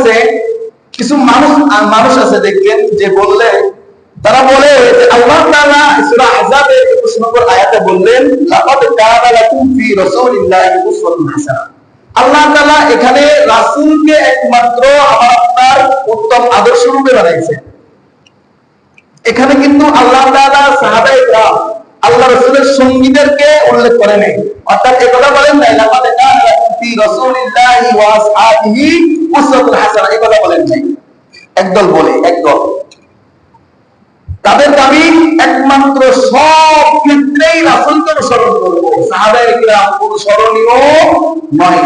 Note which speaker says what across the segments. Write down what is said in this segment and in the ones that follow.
Speaker 1: হচ্ছে কিছু মানুষ মানুষ আছে, দেখবেন, যে বললে, তারা বলে যে আল্লাহ তাআলা সূরা আহজাবের 21 নম্বর আয়াতে বললেন, লাকাদ কানা লাকুম ফি রাসূলিল্লাহি উসওয়াতুন আল্লাহ তাআলা এখানে রাসূলকে একমাত্র আমার আপনার উত্তম আদর্শ রূপে বানাইছেন এখানে কিন্তু আল্লাহ তাআলা সাহাবা ইকরাম আল্লাহ রাসূলের সঙ্গীদেরকে উল্লেখ করে নাই। অর্থাৎ এই কথা বলেন নাই কানা ফি রাসূলিল্লাহি ওয়া আসহাবিহি এই কথা বলেন নাই। একদল বলে, একদল। তাদের দাবি, একমাত্র সব ক্ষেত্রেই রাসূলকে অনুসরণ করব। সাহাবায়ে কিরাম অনুসরণীয় নয়।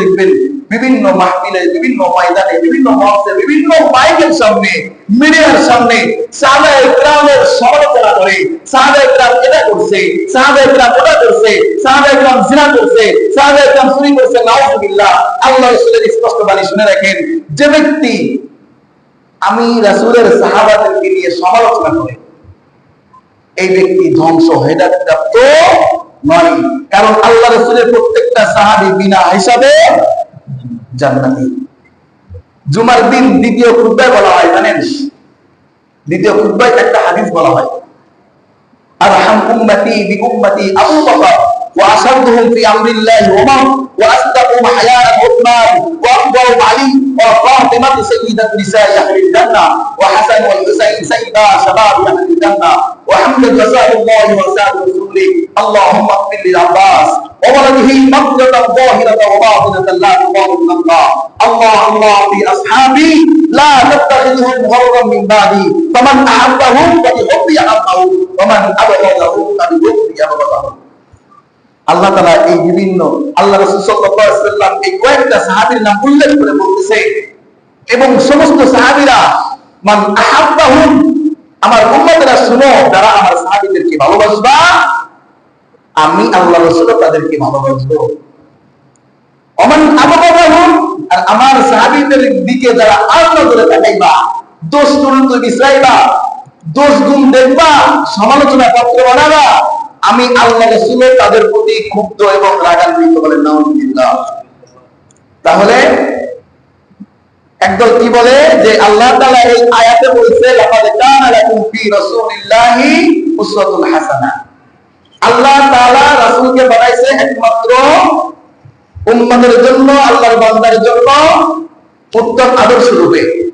Speaker 1: দেখবেন বিভিন্ন মাহফিলে, বিভিন্ন ময়দানে, বিভিন্ন মঞ্চে, বিভিন্ন মাইকের সামনে মিডিয়ার সামনে সাহাবায়ে কিরামের সমালোচনা করে সাহাবায়ে কিরাম এটা করছে সাহাবায়ে কিরাম ওটা করছে সাহাবায়ে কিরাম জিনা করছে সাহাবায়ে কিরাম চুরি করছে, নাউজুবিল্লাহ। আল্লাহ রাসূলের স্পষ্ট বাণী শুনে রাখেন, যে ব্যক্তি আমি রাসূলের সাহাবাদেরকে নিয়ে সমালোচনা করি, এই ব্যক্তি ধ্বংস হয়ে হেদায়তপ্রাপ্ত নয়। কারণ আল্লাহ রাসূলের প্রত্যেকটা সাহাবী বিনা হিসাবে জান্নাতি। জুমার দিন দ্বিতীয় খুতবায় বলা হয়, জানেন? দ্বিতীয় খুদ্বায় একটা হাদিস বলা হয়। আরহাম উম্মতি বি উম্মতি আবু বকর ওয়া আসাদুহুম للعباس وولده مغفرة ظاهرة وباطنة لا تقام من الله الله الله في أصحابي لا تتخذهم غرضا من بعدي فمن أحبهم فبحبي أحبه ومن أبغضهم فببغضي أبغضه আল্লাহ তালা এই বিভিন্ন আল্লাহ রসুল সাল্লাম এই কয়েকটা সাহাবির নাম উল্লেখ করে বলতেছে এবং সমস্ত সাহাবিরা মান আহাব্বাহুম আমার উম্মতেরা শুনো যারা আমার সাহাবিদেরকে ভালোবাসবা আমি আল্লাহ রসুল তাদেরকে ভালোবাসবো। আর আমার সাহাবিদের দিকে যারা করে তাকাইবা, দোষ বিশ্রাইবা দোষ গুণ দেখবা, সমালোচনা পত্র বানাবা, আমি আল্লাহ তাদের প্রতি ক্ষুব্ধ এবং রাগান্বিত বলেন তাহলে, একদল কি বলে যে আল্লাহ তাআলা এই আয়াতে বলছে, লাকাদ কানা লাকুম ফি রাসূলিল্লাহি উসওয়াতুন হাসানাহ। আল্লাহ তাআলা রাসূলকে বানাইছে একমাত্র উম্মতের জন্য, আল্লাহর বান্দার জন্য উত্তম আদর্শ রূপে।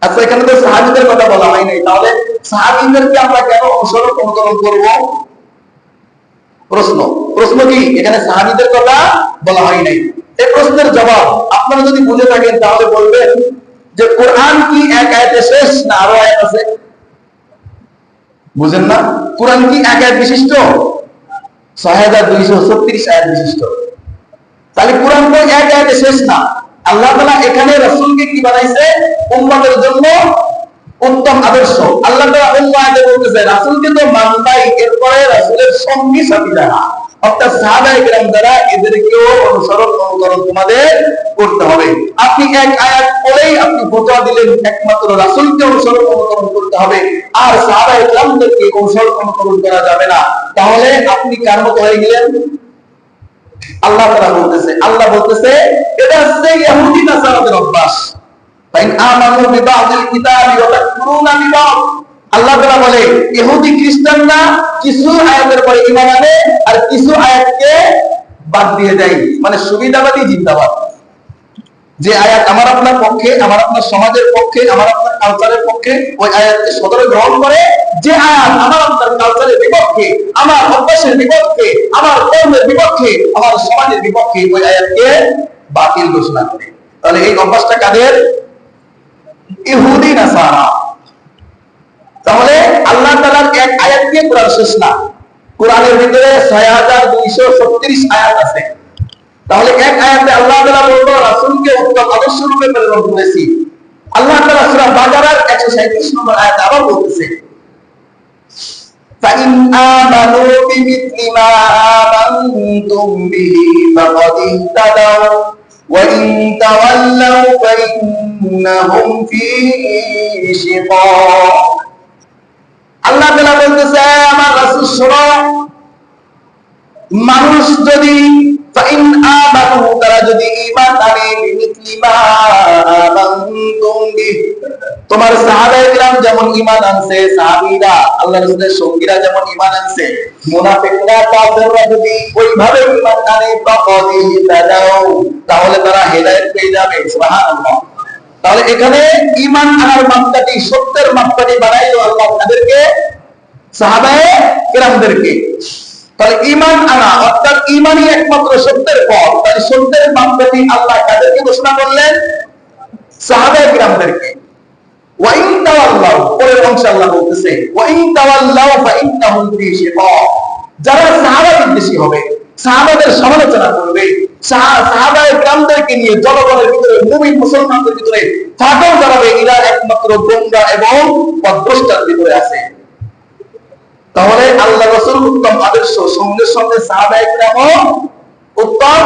Speaker 1: আচ্ছা এখানে তো সাহাবীদের কথা বলা হয় নাই। তাহলে সাহাবীদেরকে আমরা কেন অনুসরণ অনুকরণ করব? প্রশ্ন। প্রশ্ন কি? এখানে সাহাবীদের কথা বলা হয় নাই। এই প্রশ্নের জবাব আপনারা যদি বুঝে থাকেন, তাহলে বলবেন যে কোরআন কি এক আয়াতে শেষ না আরও আয়াত আছে? বুঝেন না? কোরআন কি এক এক বিশিষ্ট? ছয় হাজার দুইশো ছত্রিশ বিশিষ্ট। তাহলে কোরআন এক না। আল্লাহ এখানে রাসূলকে কি বানাইছে? জন্য উত্তম আদর্শ। আল্লাহ তো এরপরে রাসূলের সঙ্গী সাথী অর্থাৎ কেরাম যারা এদেরকেও অনুসরণ অনুকরণ তোমাদের করতে হবে। আপনি এক আয়াত পড়েই আপনি ফতোয়া দিলেন, একমাত্র অনুসরণ অনুকরণ করতে হবে। আর অনুসরণ অনুকরণ করা যাবে না। তাহলে আপনি কার মতো হয়ে গেলেন? আল্লাহ তাআলা বলতেছে, আল্লাহ বলতেছে, এটা হচ্ছে ইহুদি নাসারাদের অভ্যাস। ফাইন আমানু বিবাদিল কিতাবি ওয়া তাকফুরুনা বিবাদ। আল্লাহ বলে, ইহুদি খ্রিস্টানরা কিছু আয়াতের পরে ঈমান আনে আর কিছু আয়াতকে বাদ দিয়ে দেয়। মানে সুবিধাবাদী জিন্দাবাদ। যে আয়াত আমার আপনার পক্ষে, আমার আপনার সমাজের পক্ষে, আমার আপনার কালচারের পক্ষে, ওই আয়াতকে সদরে গ্রহণ করে, যে আয়াত আমার আপনার কালচারের বিপক্ষে, আমার অভ্যাসের বিপক্ষে, আমার কর্মের বিপক্ষে, আমার সমাজের বিপক্ষে ওই আয়াতকে বাতিল ঘোষণা করে। তাহলে এই অভ্যাসটা কাদের? ইহুদি নাসারা। তাহলে আল্লাহ তাআলার এক আয়াত দিয়ে কোরআন শেষ না কোরআনের ভিতরে ছয় হাজার দুইশো ছত্রিশ আয়াত আছে তাহলে এক আয়াতে আল্লাহ তাআলা বলতো রাসূলকে উত্তম আদর্শ রূপে প্রেরণ করেছি আল্লাহ তাআলা সূরা বাকারার 137 নম্বর আয়াতে আবার বলতেছে فإن آمنوا بمثل ما آمنتم به فقد اهتدوا وإن تولوا فإنهم في شقاق আমার মানুষ যদি তারা যদি তোমার সাহাবায়ে যেমন ঈমান আনছে, সাহাবীরা আল্লাহ রাসূলের সঙ্গীরা যেমন ঈমান আনছে, মুনাফিকরা, কাফেররা যদি ওইভাবে ঈমান আনে তাহলে তারা হেদায়েত পেয়ে যাবে, সুবহানাল্লাহ। তাহলে এখানে ঈমান আনার মাপকাঠি, সত্যের মাপকাঠি বানাইলো আল্লাহ তাদেরকে। সাহাবায়ে তাহলে ঈমান আনা, অর্থাৎ ঈমানই একমাত্র সত্যের পথ। তাহলে সত্যের আল্লাহ কাদেরকে ঘোষণা করলেন? হবে সমালোচনা করবে নিয়ে ভিতরে মুসলমানদের ভিতরে একমাত্র গোমরা এবং ভিতরে আছে। তাহলে আল্লাহ রসুল উত্তম আদর্শ সঙ্গে সঙ্গে সাহাবাহিক উত্তম